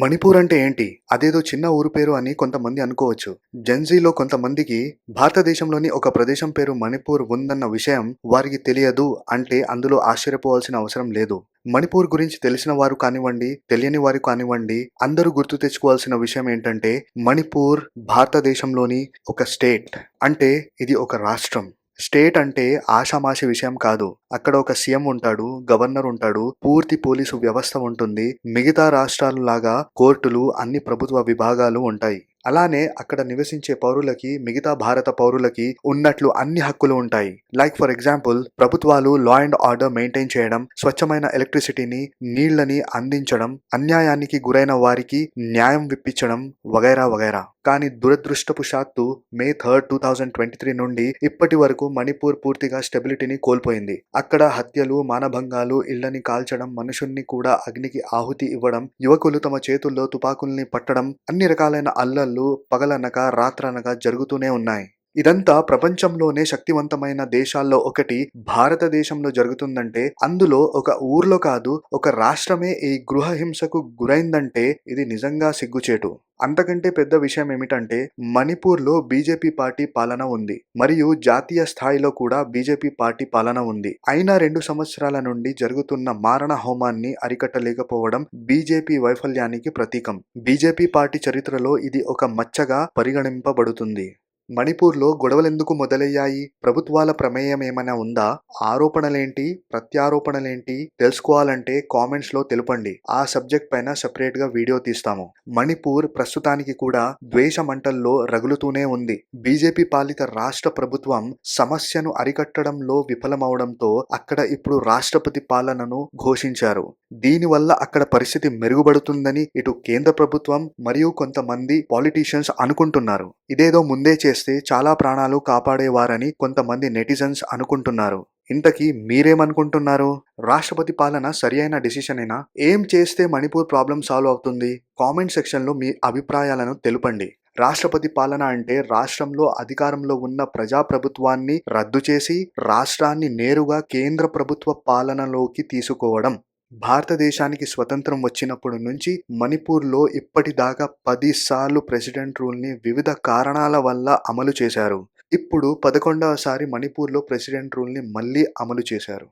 మణిపూర్ అంటే ఏంటి? అదేదో చిన్న ఊరు పేరు అని కొంతమంది అనుకోవచ్చు. జెన్జీలో కొంతమందికి భారతదేశంలోని ఒక ప్రదేశం పేరు మణిపూర్ ఉందన్న విషయం వారికి తెలియదు అంటే అందులో ఆశ్చర్యపోవాల్సిన అవసరం లేదు. మణిపూర్ గురించి తెలిసిన వారు కానివ్వండి తెలియని వారు కానివ్వండి అందరూ గుర్తు తెచ్చుకోవాల్సిన విషయం ఏంటంటే మణిపూర్ భారతదేశంలోని ఒక స్టేట్ అంటే ఇది ఒక రాష్ట్రం. స్టేట్ అంటే ఆషామాషి విషయం కాదు. అక్కడ ఒక సీఎం ఉంటాడు గవర్నర్ ఉంటాడు పూర్తి పోలీసు వ్యవస్థ ఉంటుంది. మిగతా రాష్ట్రాలు లాగా కోర్టులు అన్ని ప్రభుత్వ విభాగాలు ఉంటాయి. అలానే అక్కడ నివసించే పౌరులకి మిగతా భారత పౌరులకి ఉన్నట్లు అన్ని హక్కులు ఉంటాయి. లైక్ ఫర్ ఎగ్జాంపుల్ ప్రభుత్వాలు లా అండ్ ఆర్డర్ మెయింటైన్ చేయడం స్వచ్ఛమైన ఎలక్ట్రిసిటీని నీళ్ళని అందించడం అన్యాయానికి గురైన వారికి న్యాయం విప్పించడం వగైరా వగైరా. కానీ దురదృష్టపుషాత్తు May third two thousand twenty three నుండి ఇప్పటి వరకు మణిపూర్ పూర్తిగా స్టెబిలిటీని కోల్పోయింది. అక్కడ హత్యలు మానభంగాలు ఇళ్ళని కాల్చడం మనుషుల్ని కూడా అగ్నికి ఆహుతి ఇవ్వడం యువకులు తమ చేతుల్లో తుపాకుల్ని పట్టడం అన్ని రకాలైన అల్లర్లు పగలనక రాత్రనక జరుగుతూనే ఉన్నాయి. ఇదంతా ప్రపంచంలోనే శక్తివంతమైన దేశాల్లో ఒకటి. భారతదేశంలో జరుగుతుందంటే అందులో ఒక ఊర్లో కాదు ఒక రాష్ట్రమే ఈ గృహ హింసకు గురైందంటే ఇది నిజంగా సిగ్గుచేటు. అంతకంటే పెద్ద విషయం ఏమిటంటే మణిపూర్లో బీజేపీ పార్టీ పాలన ఉంది. మరియు జాతీయ స్థాయిలో కూడా బీజేపీ పార్టీ పాలన ఉంది. అయినా రెండు సంవత్సరాల నుండి జరుగుతున్న మారణ హోమాన్ని అరికట్టలేకపోవడం బీజేపీ వైఫల్యానికి ప్రతీకం. బీజేపీ పార్టీ చరిత్రలో ఇది ఒక మచ్చగా పరిగణింపబడుతుంది. మణిపూర్లో గొడవలెందుకు మొదలయ్యాయి? ప్రభుత్వాల ప్రమేయం ఏమైనా ఉందా? ఆరోపణలేంటి? ప్రత్యారోపణలేంటి? తెలుసుకోవాలంటే కామెంట్స్లో తెలుపండి. ఆ సబ్జెక్ట్ పైన సెపరేట్గా వీడియో తీస్తాము. మణిపూర్ ప్రస్తుతానికి కూడా ద్వేష మంటల్లో రగులుతూనే ఉంది. బీజేపీ పాలిత రాష్ట్ర ప్రభుత్వం సమస్యను అరికట్టడంలో విఫలమవడంతో అక్కడ ఇప్పుడు రాష్ట్రపతి పాలనను ఘోషించారు. దీనివల్ల అక్కడ పరిస్థితి మెరుగుపడుతుందని ఇటు కేంద్ర ప్రభుత్వం మరియు కొంతమంది పాలిటీషియన్స్ అనుకుంటున్నారు. ఇదేదో ముందే చేస్తే చాలా ప్రాణాలు కాపాడేవారని కొంతమంది నెటిజన్స్ అనుకుంటున్నారు. ఇంతకీ మీరేమనుకుంటున్నారు? రాష్ట్రపతి పాలన సరి అయిన ఏం చేస్తే మణిపూర్ ప్రాబ్లం సాల్వ్ అవుతుంది? కామెంట్ సెక్షన్లో మీ అభిప్రాయాలను తెలుపండి. రాష్ట్రపతి పాలన అంటే రాష్ట్రంలో అధికారంలో ఉన్న ప్రజాప్రభుత్వాన్ని రద్దు చేసి రాష్ట్రాన్ని నేరుగా కేంద్ర ప్రభుత్వ పాలనలోకి తీసుకోవడం. భారతదేశానికి స్వతంత్రం వచ్చినప్పటి నుంచి మణిపూర్లో ఇప్పటిదాకా పదిసార్లు ప్రెసిడెంట్ రూల్ని వివిధ కారణాల వల్ల అమలు చేశారు. ఇప్పుడు పదకొండవసారి మణిపూర్లో ప్రెసిడెంట్ రూల్ని మళ్ళీ అమలు చేశారు.